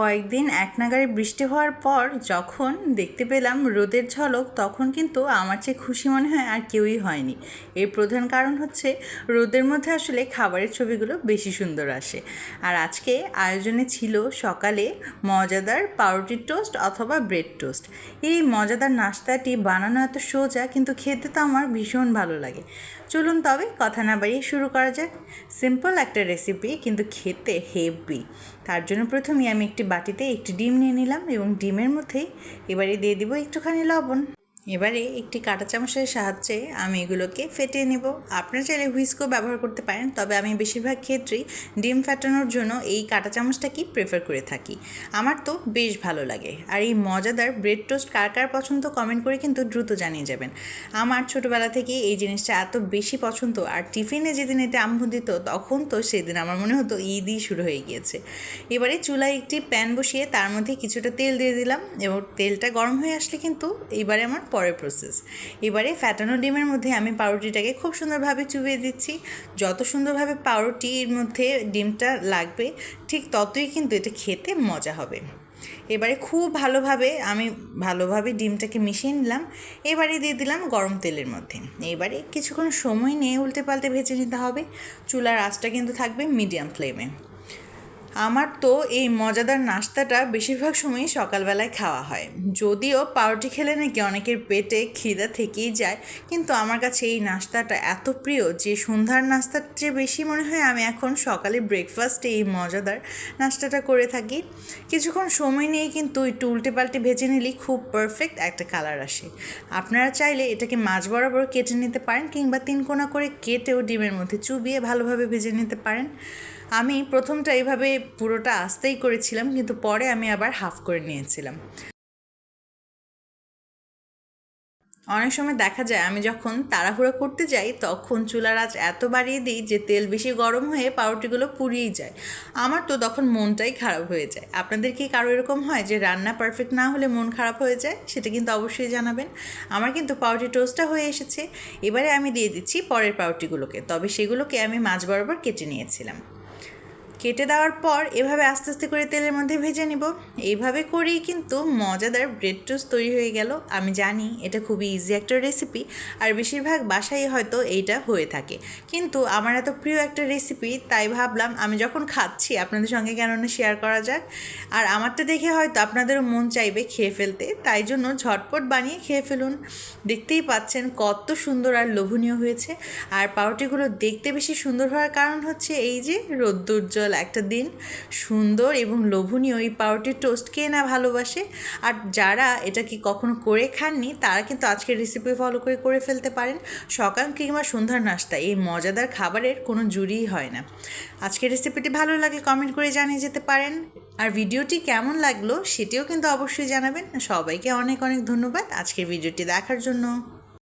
কয়েকদিন এক নাগারে বৃষ্টি হওয়ার পর যখন দেখতে পেলাম রোদের ঝলক, তখন কিন্তু আমার চেয়ে খুশি মনে হয় আর কেউই হয়নি। এর প্রধান কারণ হচ্ছে রোদের মধ্যে আসলে খাবারের ছবিগুলো বেশি সুন্দর আসে। আর আজকে আয়োজনে ছিল সকালে মজাদার পাউরুটি টোস্ট অথবা ব্রেড টোস্ট। এই মজাদার নাস্তাটি বানানো এত সোজা, কিন্তু খেতে তো আমার ভীষণ ভালো লাগে। চলুন তবে কথা না বাড়িয়ে শুরু করা যাক। সিম্পল একটা রেসিপি, কিন্তু খেতে হেভি। তার জন্য প্রথমেই আমি একটি বাটিতে একটি ডিম নিয়ে নিলাম এবং ডিমের মধ্যেই এবারে দিয়ে দিব একটুখানি লবণ। এবারে একটি কাঁটা চামচের সাহায্যে আমি এগুলোকে ফেটিয়ে নেব। আপনারা চাইলে হুইস্কও ব্যবহার করতে পারেন, তবে আমি বেশিরভাগ ক্ষেত্রেই ডিম ফাটানোর জন্য এই কাঁটা চামচটাকেই প্রেফার করে থাকি। আমার তো বেশ ভালো লাগে। আর এই মজাদার ব্রেড টোস্ট কার কার পছন্দ কমেন্ট করে কিন্তু দ্রুত জানিয়ে যাবেন। আমার ছোটোবেলা থেকে এই জিনিসটা এত বেশি পছন্দ, আর টিফিনে যেদিন এটা আম্মু দিত, তখন তো সেদিন আমার মনে হতো ঈদই শুরু হয়ে গিয়েছে। এবারে চুলায় একটি প্যান বসিয়ে তার মধ্যে কিছুটা তেল দিয়ে দিলাম, এবং তেলটা গরম হয়ে আসলে কিন্তু এবারে আমার পরের প্রসেস এবারে ফ্যাটানো ডিমের মধ্যে আমি পাউরুটিটাকে খুব সুন্দরভাবে চুবিয়ে দিচ্ছি। যত সুন্দরভাবে পাউরুটির মধ্যে ডিমটা লাগবে, ঠিক ততই কিন্তু এটা খেতে মজা হবে। এবারে খুব ভালোভাবে আমি ভালোভাবে ডিমটাকে মিশিয়ে নিলাম। এবারে দিয়ে দিলাম গরম তেলের মধ্যে। এবারে কিছুক্ষণ সময় নিয়ে উল্টে পাল্টে ভেজে নিতে হবে। চুলার আঁচটা কিন্তু থাকবে মিডিয়াম ফ্লেমে আমার তো এই মজাদার নাস্তাটা বেশিরভাগ সময়ই সকালবেলায় খাওয়া হয়। যদিও পাউরুটি খেলে নাকি অনেকের পেটে খিদা থেকেই যায়, কিন্তু আমার কাছে এই নাস্তাটা এত প্রিয় যে সন্ধ্যার নাস্তার চেয়ে বেশি মনে হয় আমি এখন সকালে ব্রেকফাস্টে এই মজাদার নাস্তাটা করে থাকি। কিছুক্ষণ সময় নিয়ে কিন্তু একটু উল্টে পাল্টে ভেজে নিলেই খুব পারফেক্ট একটা কালার আসে। আপনারা চাইলে এটাকে মাছ বরাবর কেটে নিতে পারেন কিংবা তিন কোনা করে কেটেও ডিমের মধ্যে চুবিয়ে ভালোভাবে ভেজে নিতে পারেন। আমি প্রথমটা এইভাবে পুরোটা আস্তেই করেছিলাম, কিন্তু পরে আমি আবার হাফ করে নিয়েছিলাম। অনেক সময় দেখা যায় আমি যখন তাড়াহুড়ো করতে যাই, তখন চুলার আঁচ এত বাড়িয়ে দিই যে তেল বেশি গরম হয়ে পাউরুটিগুলো পুড়িয়েই যায়। আমার তো তখন মনটাই খারাপ হয়ে যায়। আপনাদের কি কারও এরকম হয় যে রান্না পারফেক্ট না হলে মন খারাপ হয়ে যায়? সেটা কিন্তু অবশ্যই জানাবেন। আমার কিন্তু পাউরুটি টোস্টটা হয়ে এসেছে। এবারে আমি দিয়ে দিচ্ছি পরের পাউরুটিগুলোকে। তবে সেগুলোকে আমি মাছ বরাবর কেটে নিয়েছিলাম। কেটে দেওয়ার পর এভাবে আস্তে আস্তে করে তেলের মধ্যে ভেজে নিব। এইভাবে করেই কিন্তু মজাদার ব্রেড টোস্ট তৈরি হয়ে গেল। আমি জানি এটা খুবই ইজি একটা রেসিপি আর বেশিরভাগ বাসায় হয়তো এইটা হয়ে থাকে। কিন্তু আমার এত প্রিয় একটা রেসিপি তাই ভাবলাম আমি যখন খাচ্ছি, আপনাদের সঙ্গে কেননা শেয়ার করা যাক। আর আমারটা দেখে হয়তো আপনাদেরও মন চাইবে খেয়ে ফেলতে, তাই জন্য ঝটপট বানিয়ে খেয়ে ফেলুন। দেখতেই পাচ্ছেন কত সুন্দর আর লোভনীয় হয়েছে। আর পাউরুটিগুলো দেখতে বেশি সুন্দর হওয়ার কারণ হচ্ছে এই যে রোদ্দুর্জল একটা দিন সুন্দর এবং লোভনীয় এই পাউরুটির টোস্ট কে না ভালোবাসে? আর যারা এটা কি কখনো করে খাননি, তারা কিন্তু আজকের রেসিপি ফলো করে করে ফেলতে পারেন। সকাল কিংবা সন্ধ্যার নাস্তা, এই মজাদার খাবারের কোনো জুড়িই হয় না। আজকের রেসিপিটি ভালো লাগলে কমেন্ট করে জানিয়ে যেতে পারেন। আর ভিডিওটি কেমন লাগল, সেটিও কিন্তু অবশ্যই জানাবেন। সবাইকে অনেক অনেক ধন্যবাদ আজকের ভিডিওটি দেখার জন্য।